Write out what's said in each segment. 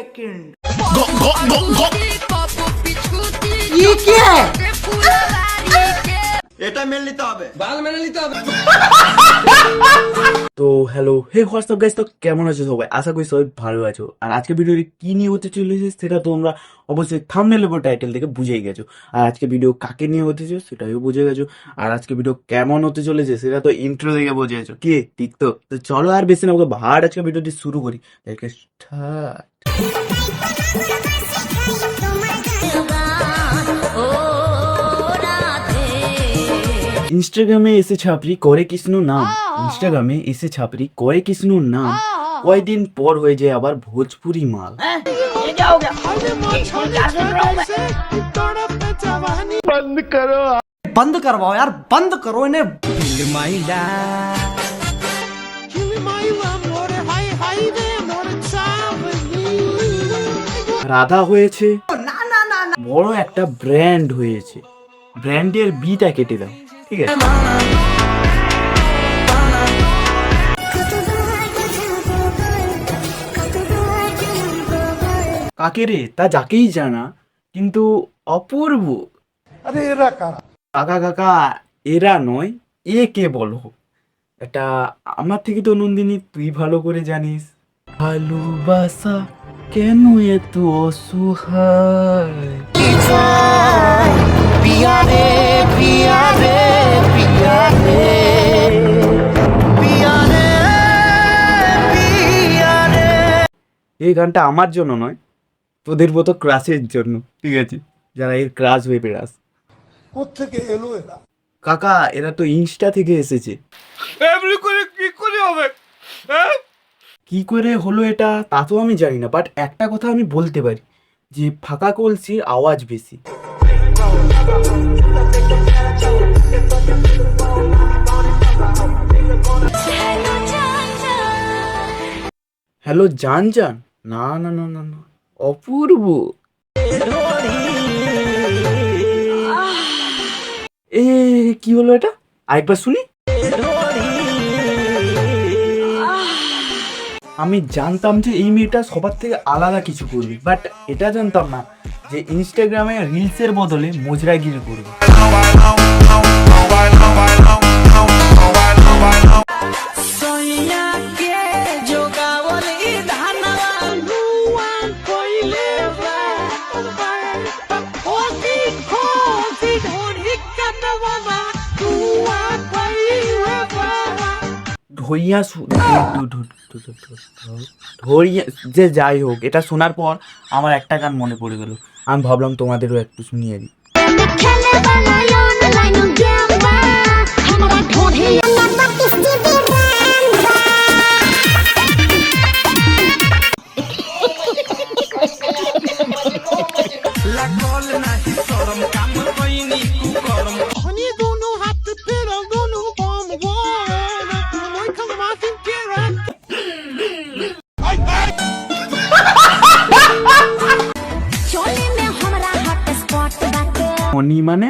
Second ये क्या है এটা মেনে নিতে হবে। বাল মেনে নিতে হবে। তো হ্যালো হে হোয়াটসঅ্যাপ গাইস তো কেমন আছো সবাই? আশা করি সবাই ভালো আছো। আর আজকে ভিডিওটি কি নিয়ে হতে চলেছে সেটা তোমরা অবশ্যই থাম্বনেল এবং টাইটেল থেকে বুঝেই গেছো। আর আজকে ভিডিও কাকে নিয়ে হতে চলেছে সেটাও বুঝে গেছো। আর আজকে ভিডিও কেমন হতে চলেছে সেটা তো ইন্ট্রো দেখে বুঝে গেছো। কি? ঠিক তো তো চলো আর বেশি না ওকে ভাট আজকে ভিডিওটি শুরু করি। দেখে স্টার্ট ইনস্টাগ্রামে এসে ছাপরি করে কৃষ্ণ নাম। ইনস্টাগ্রামে এসে ছাপরি করে কৃষ্ণ নাম। কয়দিন পর হয়ে যায় আবার ভোজপুরি মাল। বন্ধ করো। বন্ধ করবাও বন্ধ করো এনে। রাধা হয়েছে। বড় একটা ব্র্যান্ড হয়েছে। ব্র্যান্ডের বিটা কেটে দাও। ঠিক আছে। কাকে রে? তা যাকেই জানা কিন্তু অপূর্ব। আরে এরা কাকা কাকা এরা নয় এ কে বলো? এটা আমার থেকে তো নন্দিনী তুই ভালো করে জানিস। ভালোবাসা কেন এত অসহায়? এই গানটা আমার জন্য নয় তোদের মতো ক্রাশের জন্য ঠিক আছে? যারা এর ক্রাশ হয়ে বেড়াস কাকা এরা তো ইনস্টা থেকে এসেছে। এমনি করে কি করে হবে? কি করে হলো এটা তা তো আমি জানি না বাট একটা কথা আমি বলতে পারি যে ফাঁকা কলসির আওয়াজ বেশি। হ্যালো জান জান। না না না না না। অপূর্ব। এ, কি হলো এটা? আরেকবার শুনি। আমি জানতাম যে এই মেয়েটা সবার থেকে আলাদা কিছু করবে, বাট এটা জানতাম না যে ইনস্টাগ্রামে রিলসের বদলে মোজরাগিরি করবে। ধরিয়া ধরিয়া যে যাই হোক, এটা শোনার পর আমার একটা গান মনে পড়ে গেল। আমি ভাবলাম তোমাদেরও একটু শুনিয়ে দিই। খেলে আমরা ধরিয়া মানে?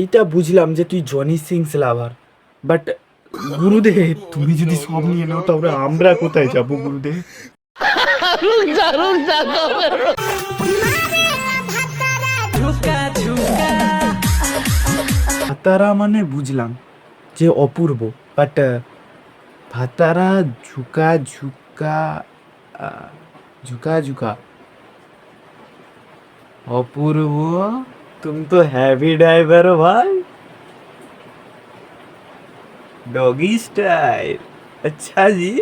এইটা বুঝলাম যে তুই জনি সিংস লাভার। বাট গুরুদেব তুমি যদি সব নিয়ে নাও তাহলে আমরা কোথায় যাব গুরুদেব? ভাতারা মানে বুঝলাম যে অপূর্ব বাট ভাতারা ঝুকা ঝুকা ঝুকা ঝুকা। অপূর্ব তুমি তো হ্যাভি ড্রাইভার ভাই। ডগি স্টাইল আচ্ছা জি।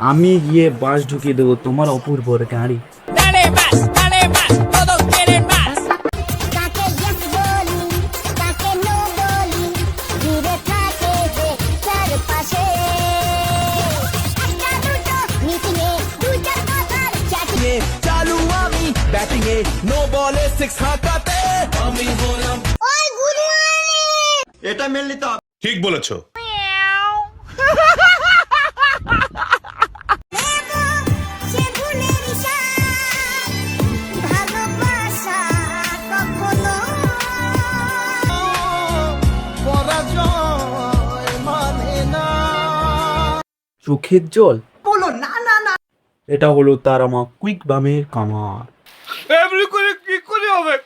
আমি গিয়ে বাস ঢুকিয়ে দেবো তোমার অপূর্বর গাড়ি। কাকে yes বলি কাকে no বলি ঘিরে থাকে যে চারপাশে একটা দুটো মিটিং এ দুটো কথার চ্যাটিং চালু আমি ব্যাটিং নো বলে সিক্স হাঁকাতে আমি হলাম ওই গুড মর্নিং এটা মেনে নিতে হবে ঠিক বলেছ। চোখের জল? বলো না না না। এটা হলো তার আমার কুইক বামের কামার। এমনি করে কি করে হবে?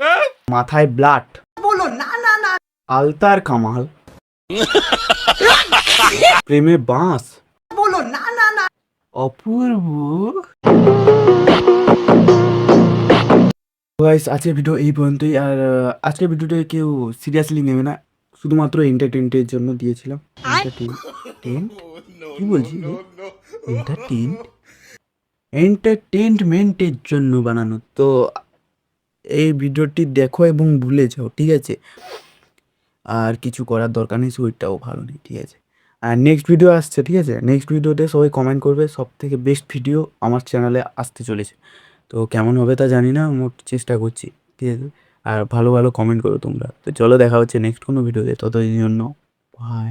হ্যাঁ? মাথায় ব্লাড। বলো না না না। আলতার কামাল। প্রেমে বাঁশ। বলো না না না। অপূর্ব। গাইস আজকের ভিডিও এই পর্যন্তই। আর আজকের ভিডিওটা কেউ সিরিয়াসলি নেবে না। শুধুমাত্র এন্টারটেনমেন্টের জন্য দিয়েছিলাম। এন্টারটেনমেন্ট কি বলছি এন্টারটেন এন্টারটেনমেন্টের জন্য বানানো। তো এই ভিডিওটি দেখো এবং ভুলে যাও ঠিক আছে? আর কিছু করার দরকার নেই শরীরটাও ভালো নেই ঠিক আছে? আর নেক্সট ভিডিও আসছে ঠিক আছে? নেক্সট ভিডিওতে সবাই কমেন্ট করবে সব থেকে বেস্ট ভিডিও আমার চ্যানেলে আসতে চলেছে। তো কেমন হবে তা জানি না মোট চেষ্টা করছি ঠিক আছে? আর ভালো ভালো কমেন্ট করো তোমরা। তো চলো দেখা হচ্ছে নেক্সট কোনো ভিডিওতে ততদিন জন্য বাই